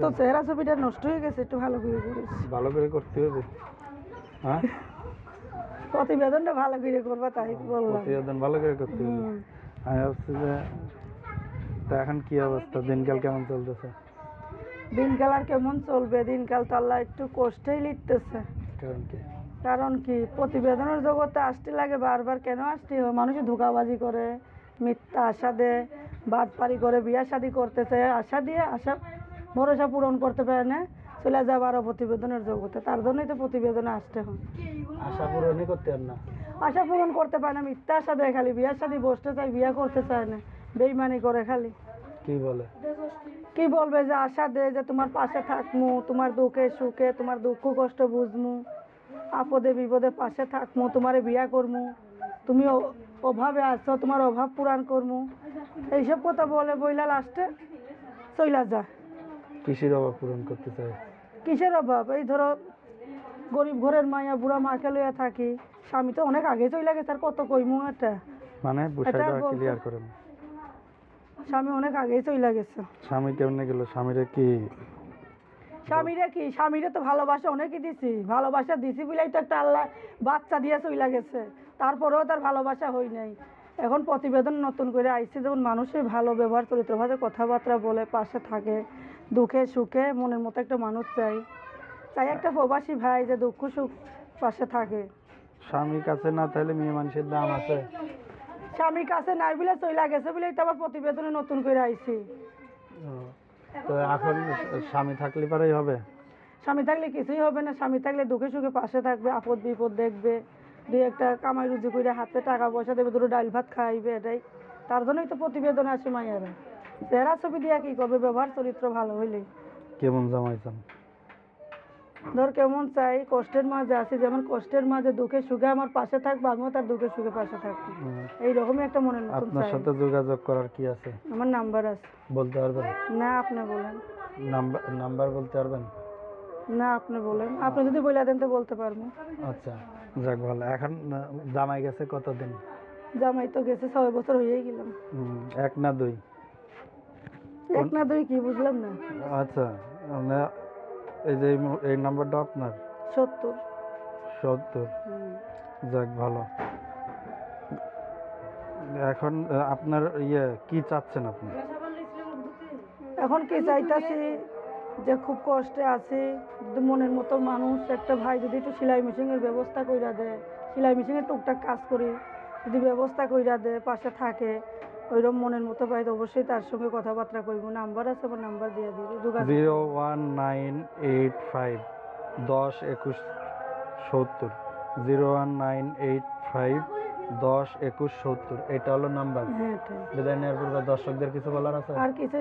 তো চেহারা ছবিটা নষ্ট হয়ে গেছে একটু ভালো করে করিস। ভালো করে করতে হবে। হ্যাঁ? প্রতিবেদনটা ভালো করে করবা তাই বললাম। প্রতিবেদন ভালো করে করতে হবে। আমি ভাবছি যে তা এখন কি অবস্থা? দিনকাল কেমন চলতেছে? দিনকাল আর কেমন চলবে? দিনকাল তো আল্লাহ একটু কষ্টেই লিখতেছে। কারণ কি? কারণ কি? প্রতিবেদনের জগতে আসতে লাগে বারবার কেন আসতে হয়? মানুষে ধোকাবাজি করে মিথ্যা আশা দেয় বাটপারি করে বিয়া শাদি করতেছে। আশা দিয়ে আশা ভরসা পূরণ করতে পারে না চলে যাবে আরও প্রতিবেদনের জগতে। তার জন্যই তো প্রতিবেদনে আসতে হয়। আশা পূরণই করতে না। আশা পূরণ করতে পারে না মিথ্যা আশা দেয় খালি। বিয়ার শাদি বসতে চায় বিয়া করতে চায় না। বেইমানি করে খালি। কি বলে? কি বলবে যে আশা দে যে তোমার পাশে থাকমু তোমার দুঃখে সুখে তোমার দুঃখ কষ্ট বুঝমু। আপদে বিপদে পাশে থাকমু তোমারে বিয়া করমু। তুমি অভাবে আছো তোমার অভাব পূরণ করমু। এইসব কথা বলে বইলা লাস্টে চইলা যা। কৃষির অভাব পূরণ করতে চায়? কিসের অভাব এই ধরো গরিব ঘরের মায়া বুড়া মাকে লইয়া থাকি স্বামী তো অনেক আগে চইলা গেছে আর কত কইমু এটা? মানে এটা বলতে- ক্লিয়ার করেন স্বামী অনেক আগেই চইলা গেছে। স্বামী কেমনে গেল? স্বামীরে কি? স্বামীরে কি? স্বামীরে তো ভালোবাসা অনেকই দিছি। ভালোবাসা দিছি বলেই তো একটা আল্লাহ বাচ্চা দিয়ে চইলা গেছে। তারপরেও তার ভালোবাসা হই নাই। এখন প্রতিবেদন নতুন করে আইসি যেমন মানুষের ভালো ব্যবহার চরিত্রভাবে কথাবার্তা বলে পাশে থাকে দুঃখে সুখে মনের মতো একটা মানুষ চাই। চাই একটা প্রবাসী ভাই যে দুঃখ সুখ পাশে থাকে। স্বামীর কাছে না তাহলে মেয়ে মানুষের দাম আছে। স্বামীর কাছে নাই বলে চইলা গেছে বলেই তো আবার প্রতিবেদনে নতুন করে আইসি তো এখন স্বামী থাকলে পারেই হবে? স্বামী থাকলে কিছুই হবে না স্বামী থাকলে দুঃখে সুখে পাশে থাকবে আপদ বিপদ দেখবে। দুই একটা কামাই রুজি করে হাতে টাকা পয়সা দেবে দুটো ডাল ভাত খাইবে এটাই। তার জন্যই তো প্রতিবেদন আসে মাইয়ারা। চেহারা ছবি দিয়া কি করবে? ব্যবহার চরিত্র ভালো হইলে। কেমন জামাইছেন ধর কেমন চাই কষ্টের মাঝে আছি। যেমন কষ্টের মাঝে দুঃখে সুখে আমার পাশে থাকব আমিও তার দুঃখে সুখে পাশে থাকব। এইরকমই একটা মনের মতন আপনার চাই। সাথে যোগাযোগ করার কি আছে? আমার নাম্বার আছে। বলতে পারবেন? না আপনি বলেন। নাম্বার নাম্বার বলতে পারবেন? না আপনি বলেন। আপনি যদি বলে দেন তো বলতে পারব। আচ্ছা যাক ভালো। এখন জামাই গেছে কতদিন? জামাই তো গেছে ছয় বছর হয়েই গেলাম হুম, এক না দুই? এক না দুই কি বুঝলাম না। আচ্ছা মানে এই যে এই নাম্বারটা আপনার? সত্তর। সত্তর। যাক ভালো। এখন আপনার ইয়ে কি চাচ্ছেন আপনি? এখন কি চাইতাছি? যে খুব কষ্টে আছি যদি মনের মতো মানুষ একটা ভাই যদি একটু সেলাই মেশিনের ব্যবস্থা কইরা দেয় সেলাই মেশিনের টুকটাক কাজ করি যদি ব্যবস্থা কইরা দেয় পাশে থাকে ওইরকম মনের মতো ভাই তো অবশ্যই তার সঙ্গে কথাবার্তা কইব নাম্বার আছে আমার নাম্বার দিয়ে দিব যোগাযোগ zero one nine eight five দশ একুশ সত্তর zero one nine eight five দশ একুশ সত্তর এটা হলো নাম্বার। হ্যাঁ বিদায় নেওয়ার পূর্বে দর্শকদের কিছু বলার আছে? আর কিছু